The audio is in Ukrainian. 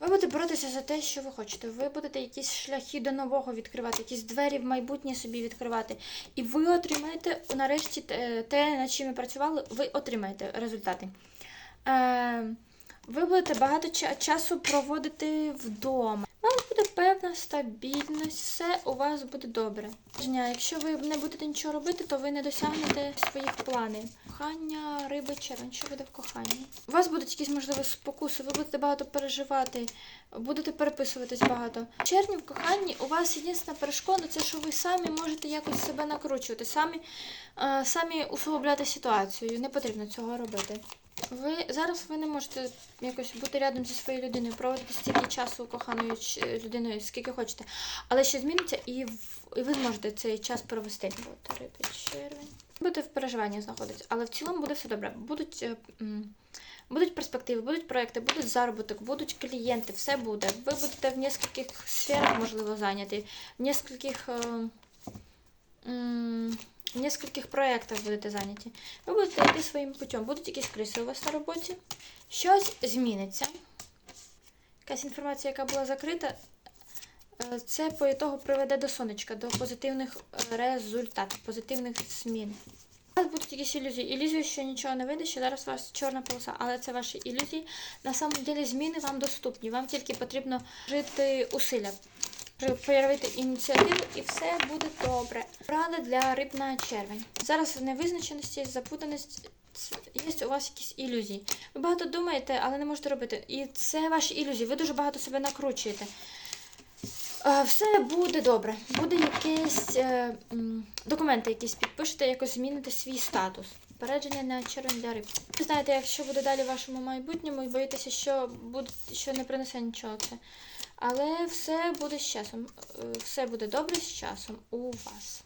Ви будете боротися за те, що ви хочете. Ви будете якісь шляхи до нового відкривати, якісь двері в майбутнє собі відкривати. І ви отримаєте нарешті те, над чим ви працювали, ви отримаєте результати. Е, ви будете багато часу проводити вдома. У вас буде певна стабільність, все у вас буде добре. Якщо ви не будете нічого робити, то ви не досягнете своїх планів. Кохання, риби, червень, що буде в коханні? У вас будуть якісь можливі спокуси, ви будете багато переживати, будете переписуватись багато. В червні в коханні у вас єдина перешкода, це що ви самі можете якось себе накручувати, самі, е, самі усугубляти ситуацію. Не потрібно цього робити. Ви зараз ви не можете якось бути рядом зі своєю людиною, проводити стільки часу коханою людиною, скільки хочете. Але що зміниться, і, в- і ви зможете цей час провести. Червень. Будете в переживанні знаходитися, але в цілому буде все добре. Будуть, е, будуть перспективи, будуть проекти, будуть заробіток, будуть клієнти, все буде. Ви будете в нескольких сферах, можливо, зайняті, в нескольких. е, м, в нескольких проєктах будете зайняті. Ви будете йти своїм путем. Будуть якісь криси у вас на роботі. Щось зміниться. Якась інформація, яка була закрита, е, це по ітогу приведе до сонечка, до позитивних е, результатів, позитивних змін. У вас будуть якісь ілюзії. Ілюзії, що нічого не вийде, що зараз у вас чорна полоса, але це ваші ілюзії. На самом деле зміни вам доступні. Вам тільки потрібно жити усилля, проявити ініціативу і все буде добре. Порада для риб на червень. Зараз невизначеності, запутаність. Є у вас якісь ілюзії. Ви багато думаєте, але не можете робити. І це ваші ілюзії. Ви дуже багато себе накручуєте. Е, Все буде добре. Буде якісь е, документи, якісь підпишете, якось зміните свій статус. Попередження на червень для риб. Ви знаєте, якщо буде далі в вашому майбутньому, і боїтеся, що буде, що не принесе нічого це. Але все буде з часом. Е, Все буде добре з часом у вас.